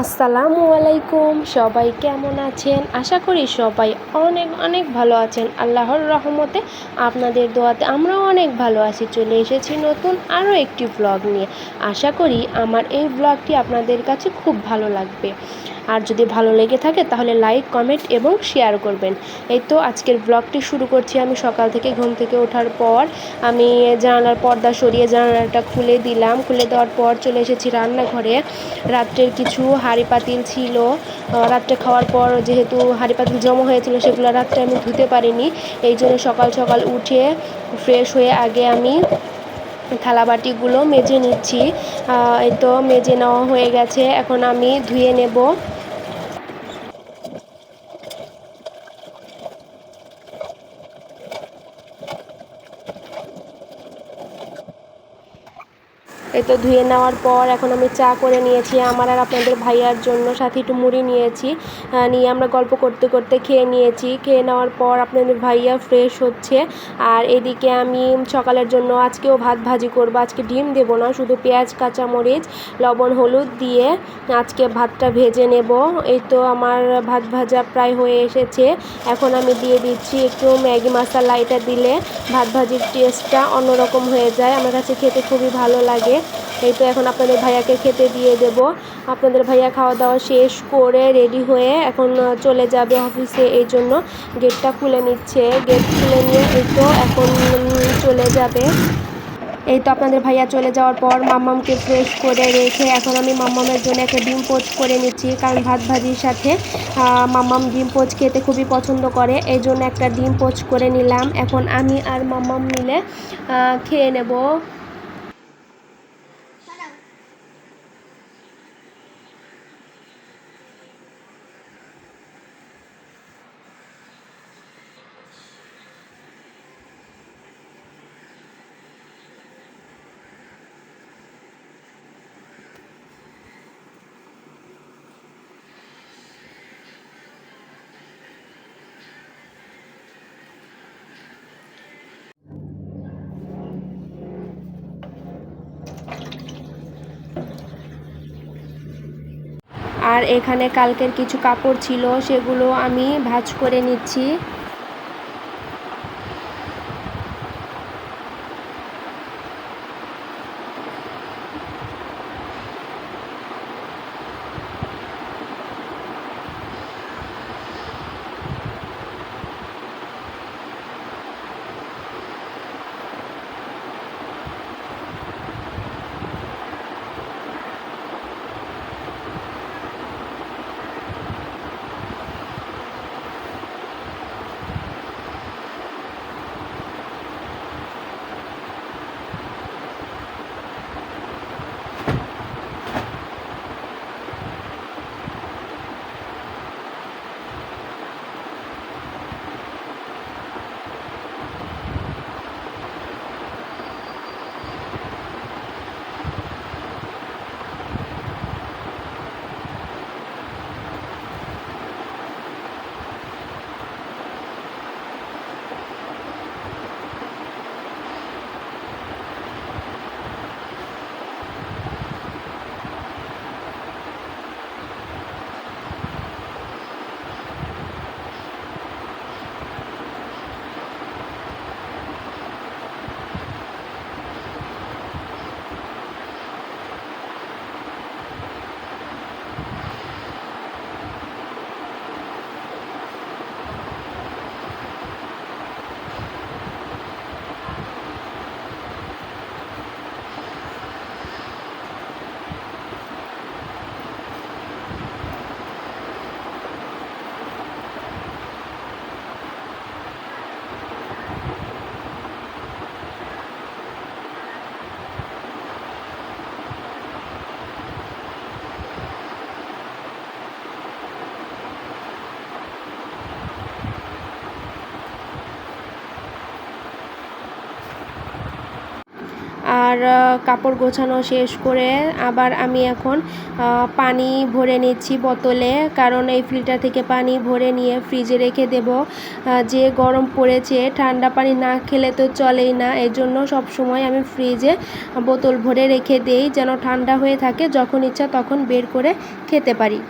আসসালামু আলাইকুম, সবাই কেমন আছেন? আশা করি সবাই অনেক অনেক ভালো আছেন। আল্লাহর রহমতে আপনাদের দোয়াতে আমরাও অনেক ভালো আছি। চলে এসেছি নতুন আরও একটি ব্লগ নিয়ে। আশা করি আমার এই ব্লগটি আপনাদের কাছে খুব ভালো লাগবে। আর যদি ভালো লেগে থাকে তাহলে লাইক কমেন্ট এবং শেয়ার করবেন। এই তো আজকের ব্লগটি শুরু করছি আমি সকাল থেকে ঘুম থেকে ওঠার পর। আমি জানালার পর্দা সরিয়ে জানালাটা খুলে দিলাম। খুলে দেওয়ার পর চলে এসেছি রান্নাঘরে। রাত্রের কিছু হাঁড়ি পাতিল ছিল রাত্রে খাওয়ার পর যেহেতু হাঁড়ি পাতিল জমা হয়েছিল সেগুলো রাত্রে আমি ধুতে পারিনি। এই জন্য সকাল সকাল উঠে ফ্রেশ হয়ে আগে আমি থালা বাটিগুলো মেজে নিচ্ছি। এই তো মেজে নেওয়া হয়ে গেছে। এখন আমি ধুয়ে নেব। তো ধুয়ে নেওয়ার পর এখন আমি চা করে নিয়েছি। আমার আর আপনাদের ভাইয়ার জন্য সাথে একটু মুড়ি নিয়েছি। নিয়ে আমরা গল্প করতে করতে খেয়ে নিয়েছি। খেয়ে নেওয়ার পর আপনাদের ভাইয়া ফ্রেশ হচ্ছে। আর এদিকে আমি সকালের জন্য আজকেও ভাত ভাজি করব। আজকে ডিম দেব না, শুধু পেঁয়াজ, কাঁচামরিচ, লবণ, হলুদ দিয়ে আজকে ভাতটা ভেজে নেব। এই তো আমার ভাত ভাজা প্রায় হয়ে এসেছে। এখন আমি দিয়ে দিচ্ছি একটু ম্যাগি মশলা এটা দিলে ভাত ভাজির টেস্টটা অন্যরকম হয়ে যায়। আমার কাছে খেতে খুবই ভালো লাগে। এই তো এখন আপনাদের ভাইয়াকে খেতে দিয়ে দেব। আপনাদের ভাইয়া খাওয়া দাওয়া শেষ করে রেডি হয়ে এখন চলে যাবে অফিসে এই জন্য গেটটা খুলে নিচ্ছে। গেট খুলে নিয়ে এই তো এখন চলে যাবে। এই তো আপনাদের ভাইয়া চলে যাওয়ার পর মাম্মামকে ফ্রেশ করে রেখে এখন আমি মাম্মামের জন্য একটা ডিম পোচ করে নিচ্ছি। কারণ ভাত ভাজির সাথে মাম্মাম ডিম পোচ খেতে খুবই পছন্দ করে। এই জন্য একটা ডিম পোচ করে নিলাম। এখন আমি আর মাম্মাম মিলে খেয়ে নেব। আর এখানে কালকের কিছু কাপড় ছিল সেগুলো আমি ভাজ করে নিচ্ছি। কাপড় গোছানো শেষ করে আবার আমি এখন পানি ভরে নিচ্ছি বোতলে। কারণ এই ফিল্টার থেকে পানি ভরে নিয়ে ফ্রিজে রেখে দেব। যে গরম পড়েছে, ঠান্ডা পানি না খেলে তো চলেই না। এই জন্য সবসময় আমি ফ্রিজে বোতল ভরে রেখে দেই, যেন ঠান্ডা হয়ে থাকে, যখন ইচ্ছা তখন বের করে খেতে পারি।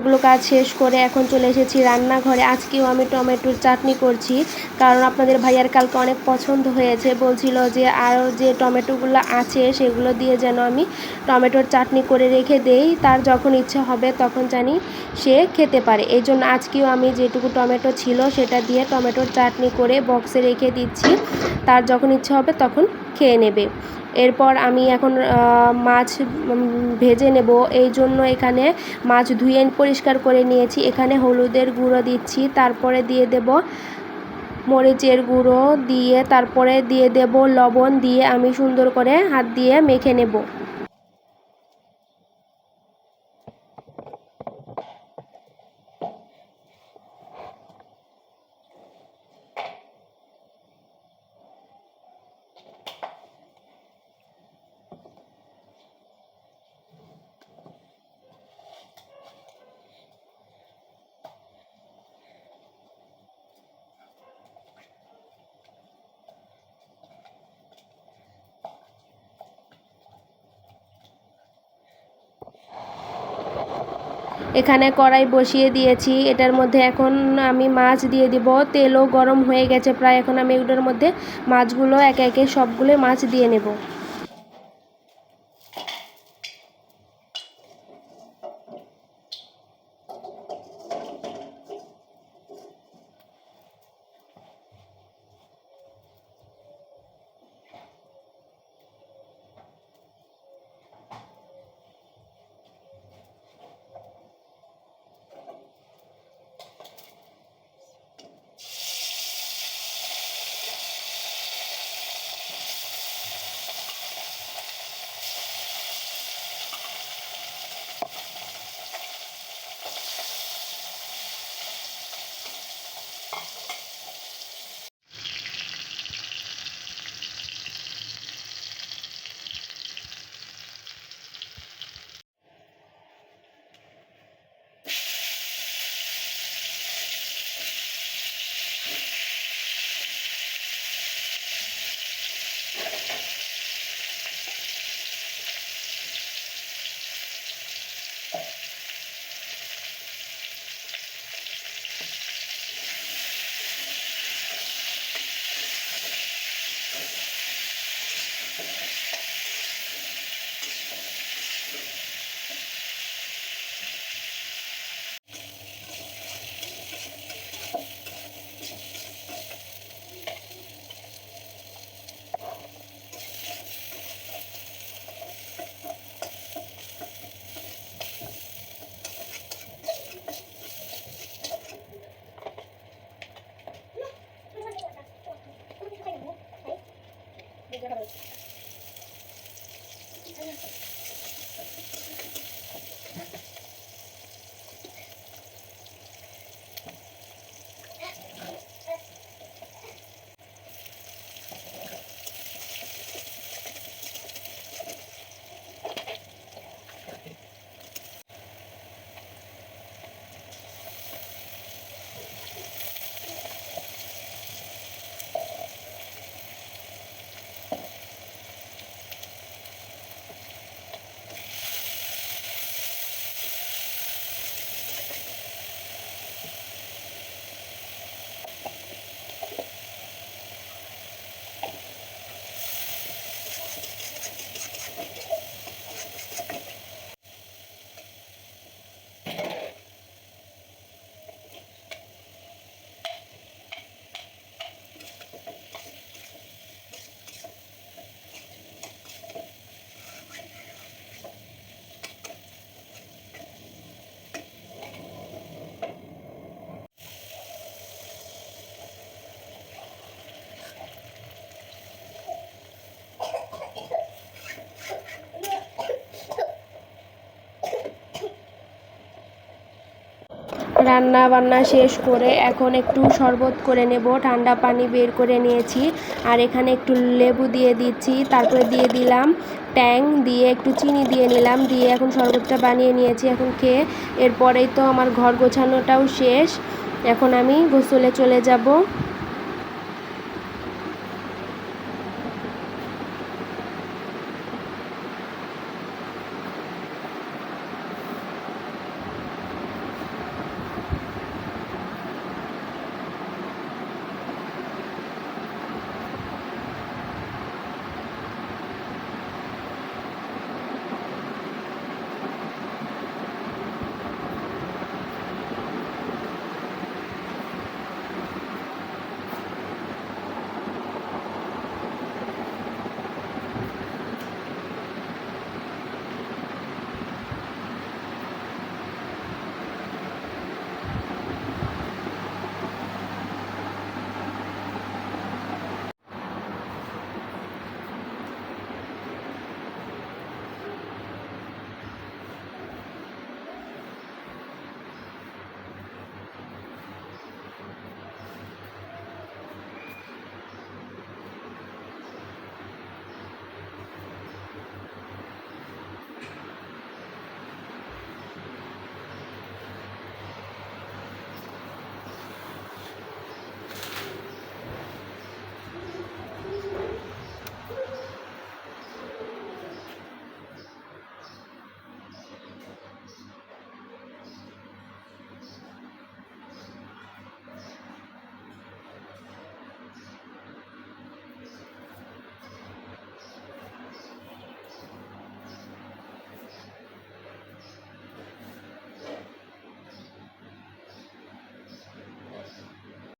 এগুলো কাজ শেষ করে এখন চলে এসেছি রান্নাঘরে। আজকেও আমি টমেটোর চাটনি করছি, কারণ আপনাদের ভাইয়ার কালকে অনেক পছন্দ হয়েছে। বলছিল যে আরও যে টমেটোগুলো আছে সেগুলো দিয়ে যেন আমি টমেটোর চাটনি করে রেখে দেই, তার যখন ইচ্ছা হবে তখন জানি সে খেতে পারে। এই জন্য আজকেও আমি যেটুকু টমেটো ছিল সেটা দিয়ে টমেটোর চাটনি করে বক্সে রেখে দিচ্ছি, তার যখন ইচ্ছা হবে তখন খেয়ে নেবে। এরপর আমি এখন মাছ ভেজে নেব। এই জন্য এখানে মাছ ধুয়ে পরিষ্কার করে নিয়েছি। এখানে হলুদের গুঁড়ো দিচ্ছি, তারপরে দিয়ে দেব মরিচের গুঁড়ো দিয়ে, তারপরে দিয়ে দেব লবণ দিয়ে আমি সুন্দর করে হাত দিয়ে মেখে নেব। এখানে কড়াই বসিয়ে দিয়েছি। এটার মধ্যে এখন আমি মাছ দিয়ে দিব। তেলও গরম হয়ে গেছে। প্রায় এখন আমি এগুলোর মধ্যে মাছগুলো একে একে সবগুলোই মাছ দিয়ে নেব। রান্না বান্না শেষ করে এখন একটু শরবত করে নেব, ঠান্ডা পানি বের করে নিয়েছি। আর এখানে একটু লেবু দিয়ে দিচ্ছি, তারপরে দিয়ে দিলাম ট্যাং, দিয়ে একটু চিনি দিয়ে নিলাম, দিয়ে এখন শরবতটা বানিয়ে নিয়েছি এখন খেয়ে। এরপরেই তো আমার ঘর গোছানোটাও শেষ। এখন আমি গোসলে চলে যাব।